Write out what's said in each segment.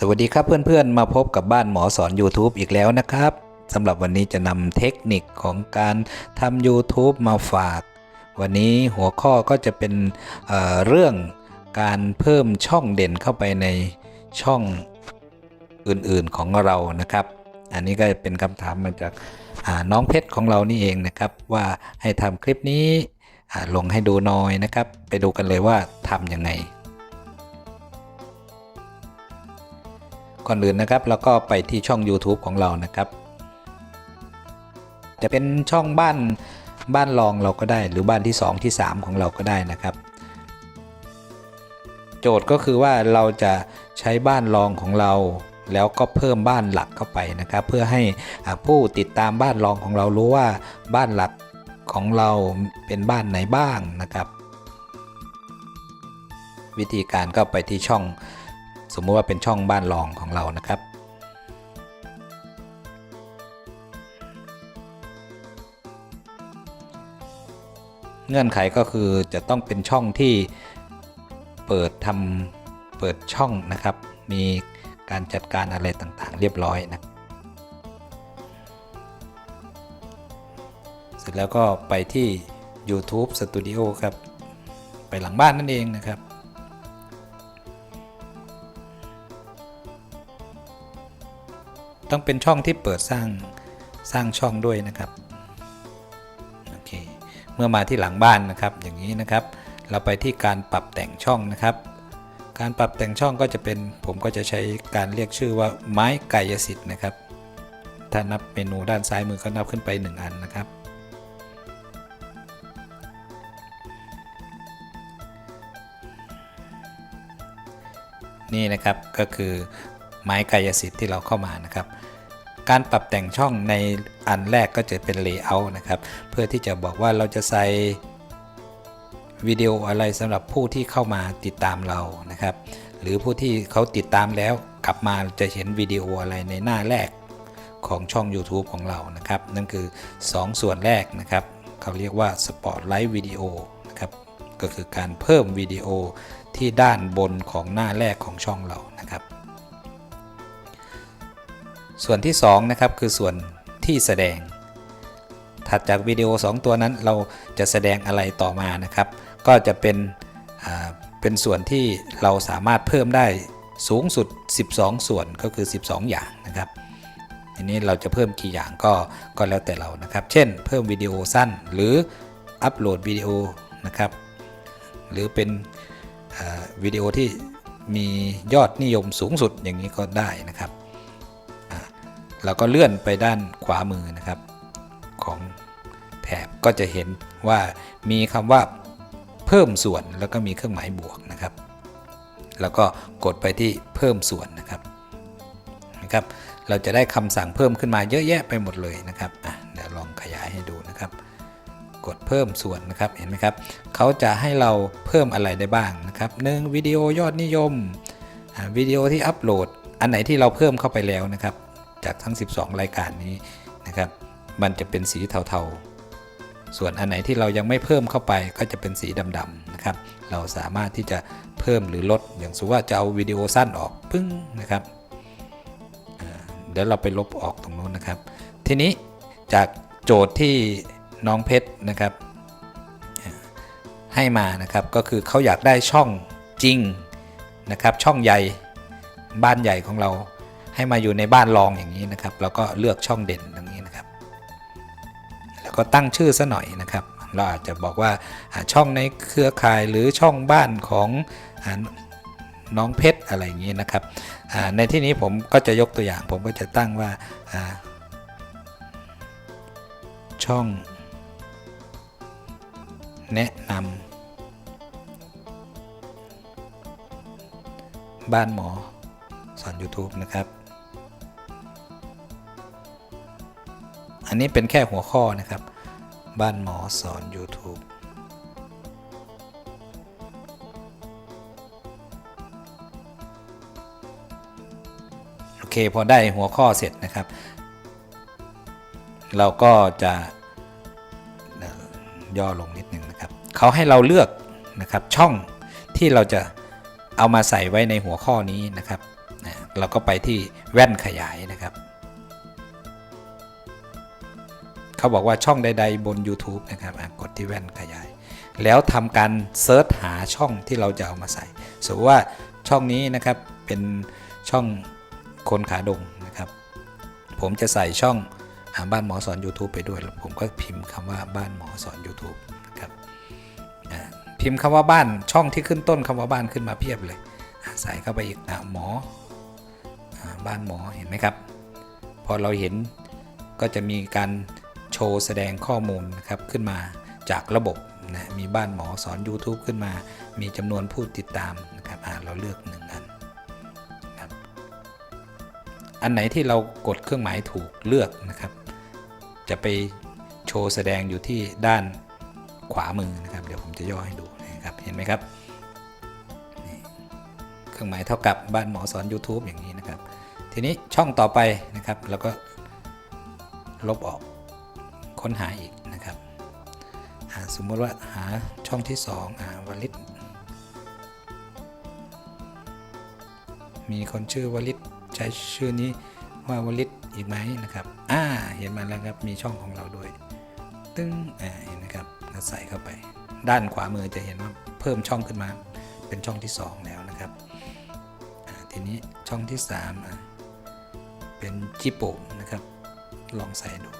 สวัสดีครับเพื่อนๆ มาพบกับบ้านหมอสอน YouTube อีกแล้วนะครับสำหรับวันนี้จะนำเทคนิคของการทำ YouTube มาฝาก วันนี้หัวข้อก็จะเป็นเเรื่องการเพิ่มช่องเด่นเข้าไปในช่องอื่นๆของเรานะครับ อันนี้ก็เป็นคำถามมาจากาน้องเพชรของเรานี่เองนะครับ ว่าให้ทำคลิปนี้ลงให้ดูน่อยนะครับ ไปดูกันเลยว่าทำยังไง ก่อนอื่นนะครับ แล้วก็ไปที่ช่อง YouTube ของเรานะครับ จะเป็นช่องบ้านบ้านรองเราก็ได้ หรือบ้านที่ 2 ที่ 3 ของเราก็ได้นะครับ โจทย์ก็คือว่าเราจะใช้บ้านรองของเรา แล้วก็เพิ่มบ้านหลักเข้าไปนะครับ เพื่อให้ผู้ติดตามบ้านรองของเรารู้ว่าบ้านหลักของเราเป็นบ้านไหนบ้างนะครับ วิธีการก็ไปที่ช่อง สมมติว่าเป็นช่องบ้านรองของเรานะครับ เงื่อนไขก็คือจะต้องเป็นช่องที่เปิดทำเปิดช่องนะครับ มีการจัดการอะไรต่างๆ เรียบร้อยนะ เสร็จแล้วก็ไปที่ YouTube Studio ครับ ไปหลังบ้านนั่นเองนะครับ ต้องเป็นช่องที่เปิดสร้างสร้างช่องด้วยนะครับโอเคเมื่อมาที่หลังบ้านนะครับ อย่างนี้นะครับ เราไปที่การปรับแต่งช่องนะครับ การปรับแต่งช่องก็จะเป็นผมก็จะใช้การเรียกชื่อว่าไม้กายสิทธิ์นะครับ ถ้านับเมนูด้านซ้ายมือก็นับขึ้นไป 1 อันนะครับนี่นะครับก็คือ ไม้กายสิทธิ์ที่เราเข้ามานะครับ การปรับแต่งช่องในอันแรกก็จะเป็น Layout นะครับ เพื่อที่จะบอกว่าเราจะใส่วิดีโออะไรสำหรับผู้ที่เข้ามาติดตามเรานะครับ หรือผู้ที่เขาติดตามแล้วกลับมาจะเห็นวิดีโออะไรในหน้าแรกของช่อง YouTube ของเรานะครับ นั่นคือ 2 ส่วนแรกนะครับ เขาเรียกว่า Spotlight Video นะครับ ก็คือการเพิ่มวิดีโอที่ด้านบนของหน้าแรกของช่องเรานะครับ ส่วนที่2นะครับคือส่วนที่แสดง ถัดจากวิดีโอ 2 ตัวนั้นเราจะแสดงอะไรต่อมานะครับ ก็จะเป็นเป็นส่วนที่เราสามารถเพิ่มได้สูงสุด 12 ส่วนก็คือ 12 อย่างนะครับทีนี้เราจะเพิ่มกี่อย่างก็ก็แล้วแต่เรานะครับ เช่น เพิ่มวิดีโอสั้นหรืออัปโหลดวิดีโอนะครับ หรือเป็นวิดีโอที่มียอดนิยมสูงสุดอย่างนี้ก็ได้นะครับ เราก็เลื่อนไปด้านขวามือนะครับ ของแถบก็จะเห็นว่ามีคำว่าเพิ่มส่วนแล้วก็มีเครื่องหมายบวกนะครับ แล้วก็กดไปที่เพิ่มส่วนนะครับนะครับ เราจะได้คำสั่งเพิ่มขึ้นมาเยอะแยะไปหมดเลยนะครับอะเดี๋ยวลองขยายให้ดูนะครับ กดเพิ่มส่วนนะครับเห็นไหมครับเขาจะให้เราเพิ่มอะไรได้บ้างนะครับหนึ่งวิดีโอยอดนิยมวิดีโอที่อัปโหลดอันไหนที่เราเพิ่มเข้าไปแล้วนะครับ จากทั้ง 12 รายการนี้นะครับ มันจะเป็นสีเทาๆ ส่วนอันไหนที่เรายังไม่เพิ่มเข้าไปก็จะเป็นสีดำๆนะครับ เราสามารถที่จะเพิ่มหรือลด อย่างสมมติว่าจะเอาวิดีโอสั้นออกปึ้งนะครับเดี๋ยวเราไปลบออกตรงนู้นนะครับ ทีนี้จากโจทย์ที่น้องเพชรนะครับ ให้มานะครับก็คือเขาอยากได้ช่องจริงนะครับ ช่องใหญ่บ้านใหญ่ของเรา ให้มาอยู่ในบ้านรองอย่างนี้นะครับแล้วก็เลือกช่องเด่นตรงนี้นะครับ แล้วก็ตั้งชื่อซะหน่อยนะครับ เราอาจจะบอกว่าช่องในเครือข่ายหรือช่องบ้านของอน้องเพชรอะไรอย่างนี้นะครับ ในที่นี้ผมก็จะยกตัวอย่าง ผมก็จะตั้งว่าอ่าช่องแนะนำบ้านหมอสอน YouTube นะครับ นนี้เป็นแค่หัวข้อนะครับ บ้านหมอสอน YouTube โอเคพอได้หัวข้อเสร็จนะครับ เราก็จะย่อลงนิดหนึ่งนะครับเขาให้เราเลือกนะครับช่องที่เราจะเอามาใส่ไว้ในหัวข้อนี้นะครับ เราก็ไปที่แว่นขยายนะครับ เขาบอกว่าช่องใด ๆ บน YouTube นะครับกดที่แว่นขยาย แล้วทำการเซิร์ชหาช่องที่เราจะเอามาใส่สมมติว่าช่องนี้นะครับเป็นช่องคนขาดงนะครับ ผมจะใส่ช่องอบ้านหมอสอน YouTube ไปด้วย ผมก็พิมพ์คำว่าบ้านหมอสอน YouTube นะครับพิมพ์คำว่าบ้านช่องที่ขึ้นต้นคำว่าบ้านขึ้นมาเพียบเลย ใส่เข้าไปอีกหมออบ้านหมอเห็นไหมครับ พอเราเห็นก็จะมีการ โชว์แสดงข้อมูลนะครับขึ้นมาจากระบบนะมีบ้านหมอสอน YouTube ขึ้นมา มีจำนวนผู้ติดตามนะครับเราเลือกหนึ่งอันครับอันไหนที่เรากดเครื่องหมายถูกเลือกนะครับ จะไปโชว์แสดงอยู่ที่ด้านขวามือนะครับ เดี๋ยวผมจะย่อให้ดูนะครับเห็นไหมครับเครื่องหมายเท่ากับบ้านหมอสอน YouTube อย่างนี้นะครับ ทีนี้ช่องต่อไปนะครับเราก็ลบออก ค้นหาอีกนะครับอ่าสมมติว่าหาช่องที่2อ่าวลิตมีคนชื่อวลิตใช้ชื่อนี้ว่าวลิตอีกไหมนะครับอ่าเห็นมาแล้วครับมีช่องของเราด้วย ตึ้งอ่าเห็นนะครับใส่เข้าไป ด้านขวามือจะเห็นว่าเพิ่มช่องขึ้นมาเป็นช่องที่ 2 แล้วนะครับทีนี้ช่องที่3เป็นจิโปนะครับ ลองใส่ดู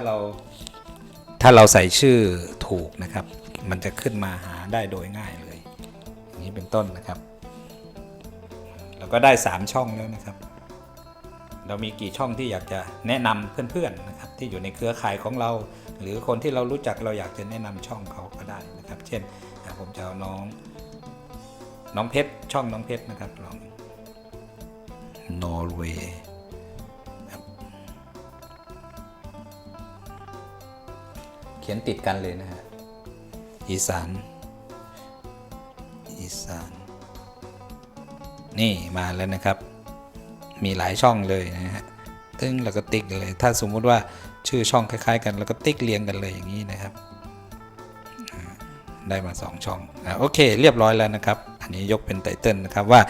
าเรา ถ้าเราใส่ชื่อถูกนะครับ มันจะขึ้นมาหาได้โดยง่ายเลยอย่างนี้เป็นต้นนะครับ เราก็ได้ 3 ช่องแล้วนะครับ เรามีกี่ช่องที่อยากจะแนะนำเพื่อนๆนะครับ ที่อยู่ในเครือข่ายของเรา หรือคนที่เรารู้จักเราอยากจะแนะนำช่องเขาก็ได้นะครับ เช่นผมจะเอาน้องน้องเพชรช่องน้องเพชรนะครับลองนอร์เวย์ ขียนติดกันเลยนะฮะอีสานอีสานนี่มาแล้วนะครับ มีหลายช่องเลยนะฮะตึ้งแล้วก็ติ๊กเลย ถ้าสมมุติว่าชื่อช่องคล้ายๆ กันแล้วก็ติ๊กเรียงกันเลยอย่างนี้นะครับ ได้มา 2 ช่องอโอเค เรียบร้อยแล้วนะครับ อันนี้ยกเป็นไตเติลนะครับว่า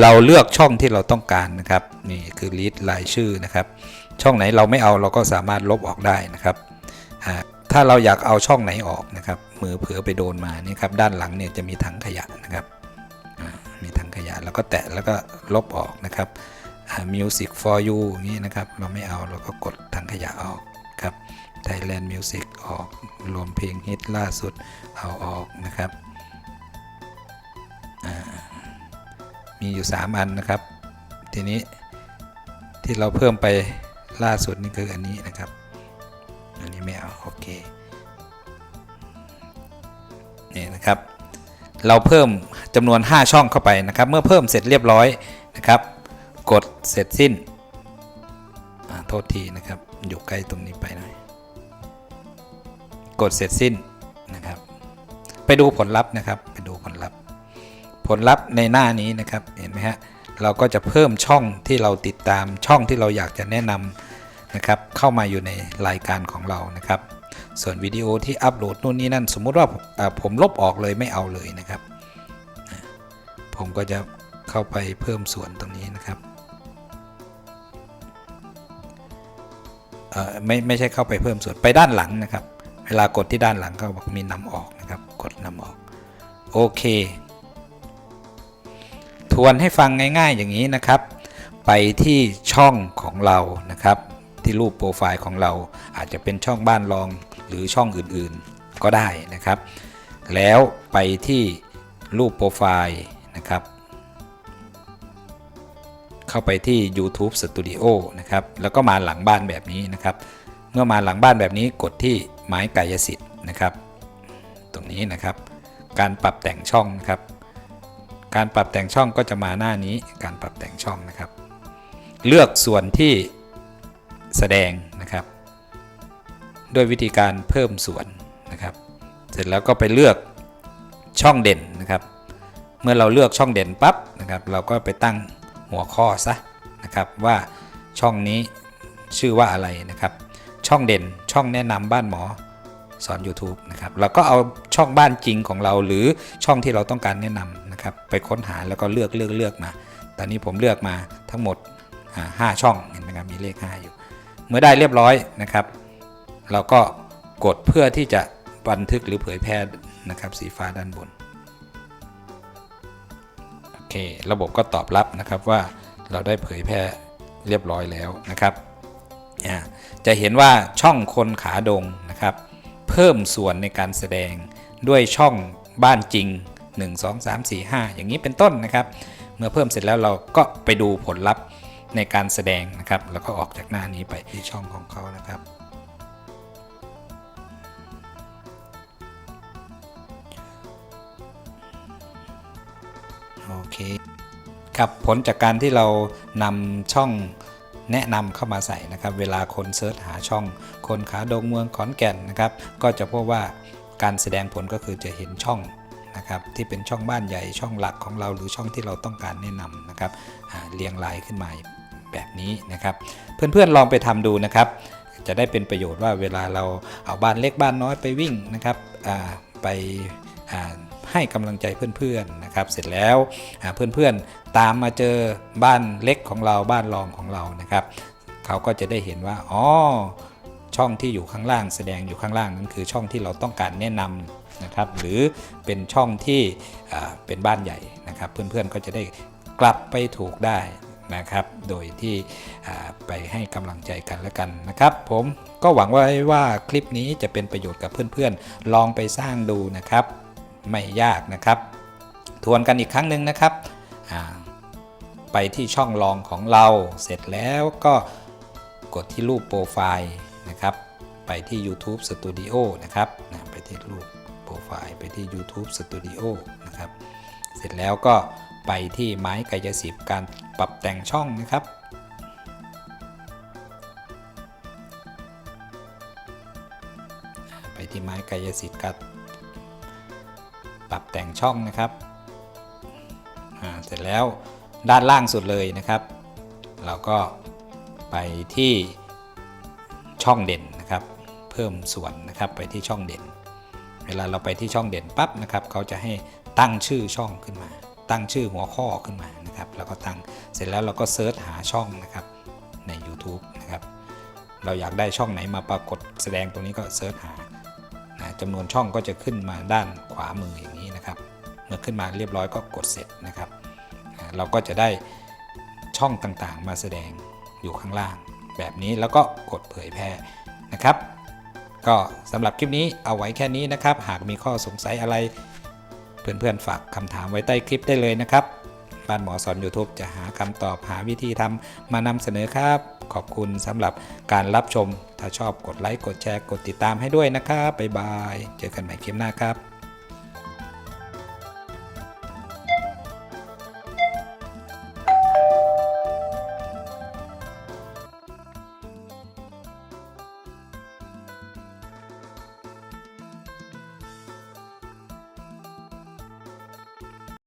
เราเลือกช่องที่เราต้องการนะครับนี่คือลิสต์รายชื่อนะครับ ช่องไหนเราไม่เอาเราก็สามารถลบออกได้นะครับอ่า ถ้าเราอยากเอาช่องไหนออกนะครับ มือเผลอไปโดนมานี่ครับด้านหลังเนี่ยจะมีถังขยะนะครับมีถังขยะแล้วก็แตะแล้วก็ลบออกนะครับ music for you นี้นะครับ เราไม่เอาเราก็กดถังขยะออกครับ Thailand Music ออกรวมเพลงฮิตล่าสุดเอาออกนะครับมีอยู่ 3 อันนะครับ ทีนี้ที่เราเพิ่มไปล่าสุดนี่คืออันนี้นะครับ อันนี้ไม่เอาโอเคนี่นะครับ เราเพิ่มจำนวน 5 ช่องเข้าไปนะครับ เมื่อเพิ่มเสร็จเรียบร้อยนะครับ กดเสร็จสิ้นอ่าโทษทีนะครับ อยู่ใกล้ตรงนี้ไปหน่อยกดเสร็จสิ้นนะครับ ไปดูผลลัพธ์นะครับ ไปดูผลลัพธ์ ผลลัพธ์ในหน้านี้นะครับ เห็นไหมฮะ เราก็จะเพิ่มช่องที่เราติดตามช่องที่เราอยากจะแนะนำ นะครับเข้ามาอยู่ในรายการของเรานะครับ ส่วนวิดีโอที่อัปโหลดนู่นนี่นั่น สมมุติว่าผมลบออกเลยไม่เอาเลยนะครับ ผมก็จะเข้าไปเพิ่มส่วนตรงนี้นะครับไม่ไม่ใช่เข้าไปเพิ่มส่วนไปด้านหลังนะครับ เวลากดที่ด้านหลังก็บอกมีนำออกนะครับ กดนำออกโอเค ทวนให้ฟังง่ายๆอย่างนี้นะครับ ไปที่ช่องของเรานะครับ ที่รูปโปรไฟล์ของเราอาจจะเป็นช่องบ้านรองหรือช่องอื่นๆก็ได้นะครับ แล้วไปที่รูปโปรไฟล์นะครับ เข้าไปที่ YouTube Studio นะครับ แล้วก็มาหลังบ้านแบบนี้นะครับ เมื่อมาหลังบ้านแบบนี้กดที่ไม้กายสิทธิ์นะครับ ตรงนี้นะครับ การปรับแต่งช่องนะครับ การปรับแต่งช่องก็จะมาหน้านี้ การปรับแต่งช่องนะครับ เลือกส่วนที่ แสดงนะครับ ด้วยวิธีการเพิ่มส่วนนะครับ เสร็จแล้วก็ไปเลือกช่องเด่นนะครับ เมื่อเราเลือกช่องเด่นปั๊บนะครับ เราก็ไปตั้งหัวข้อซะนะครับว่าช่องนี้ชื่อว่าอะไรนะครับ ช่องเด่นช่องแนะนำบ้านหมอสอน YouTube นะครับเราก็เอาช่องบ้านจริงของเราหรือช่องที่เราต้องการแนะนำนะครับไปค้นหาแล้วก็เลือกเลือกเลือกมา ตอนนี้ผมเลือกมาทั้งหมดอ่าห้าช่องเห็นไหมครับมีเลข 5 อยู่ เมื่อได้เรียบร้อยนะครับ เราก็กดเพื่อที่จะบันทึกหรือเผยแพร่นะครับสีฟ้าด้านบนโอเค ระบบก็ตอบรับนะครับว่าเราได้เผยแพร่เรียบร้อยแล้วนะครับจะเห็นว่าช่องคนขาดงนะครับ เพิ่มส่วนในการแสดงด้วยช่องบ้านจริง 1 2 3 4 5 อย่างนี้เป็นต้นนะครับ เมื่อเพิ่มเสร็จแล้วเราก็ไปดูผลลัพธ์ ในการแสดงนะครับ แล้วก็ออกจากหน้านี้ไปที่ช่องของเขานะครับ โอเคครับผลจากการที่เรานำช่องแนะนำเข้ามาใส่นะครับ เวลาคนเซิร์ชหาช่อง คนขาดงเมืองขอนแก่นนะครับ ก็จะพบว่าการแสดงผลก็คือจะเห็นช่องนะครับที่เป็นช่องบ้านใหญ่ช่องหลักของเราหรือช่องที่เราต้องการแนะนำนะครับเรียงรายขึ้นมา แบบนี้นะครับ เพื่อนๆลองไปทำดูนะครับ จะได้เป็นประโยชน์ว่าเวลาเราเอาบ้านเล็กบ้านน้อยไปวิ่งนะครับไปให้กำลังใจเพื่อนๆนะครับ เสร็จแล้วเพื่อนๆตามมาเจอบ้านเล็กของเราบ้านรองของเรานะครับ เขาก็จะได้เห็นว่าอ๋อช่องที่อยู่ข้างล่างแสดงอยู่ข้างล่างนั้นคือช่องที่เราต้องการแนะนำนะครับ หรือเป็นช่องที่เป็นบ้านใหญ่นะครับ เพื่อนๆก็จะได้กลับไปถูกได้ นะครับ โดยที่ไปให้กำลังใจกันแล้วกันนะครับ ผมก็หวังไว้ว่าคลิปนี้จะเป็นประโยชน์กับเพื่อนๆ ลองไปสร้างดูนะครับ ไม่ยากนะครับ ทวนกันอีกครั้งหนึ่งนะครับ ไปที่ช่องลองของเราเสร็จแล้วก็กดที่รูปโปรไฟล์นะครับ ไปที่ YouTube Studio นะครับไปที่รูปโปรไฟล์ไปที่ YouTube Studio นะครับ เสร็จแล้วก็ไปที่ไม้กายสิทธิ์การ ปรับแต่งช่องนะครับ ไปที่ไม้กายสิทธิ์การปรับแต่งช่องนะครับเสร็จแล้วด้านล่างสุดเลยนะครับ เราก็ไปที่ช่องเด่นนะครับ เพิ่มส่วนนะครับไปที่ช่องเด่น เวลาเราไปที่ช่องเด่นปั๊บนะครับ เขาจะให้ตั้งชื่อช่องขึ้นมา ตั้งชื่อหัวข้อขึ้นมา นะครับแล้วก็ตั้งเสร็จแล้วเราก็เซิร์ชหาช่องนะครับใน YouTube นะครับเราอยากได้ช่องไหนมาปรากฏแสดงตรงนี้ก็เซิร์ชหานะจำนวนช่องก็จะขึ้นมาด้านขวามืออย่างนี้นะครับ เมื่อขึ้นมาเรียบร้อยก็กดเสร็จนะครับ เราก็จะได้ช่องต่างๆ มาแสดงอยู่ข้างล่าง แบบนี้แล้วก็กดเผยแพร่นะครับ ก็สำหรับคลิปนี้เอาไว้แค่นี้นะครับ หากมีข้อสงสัยอะไร เพื่อนๆฝากคำถามไว้ใต้คลิปได้เลยนะครับ บ้านหมอสอน YouTube จะหาคำตอบหาวิธีทำมานำเสนอครับ ขอบคุณสำหรับการรับชม ถ้าชอบกดไลค์กดแชร์กดติดตามให้ด้วยนะครับบ๊ายบาย เจอกันใหม่คลิปหน้าครับ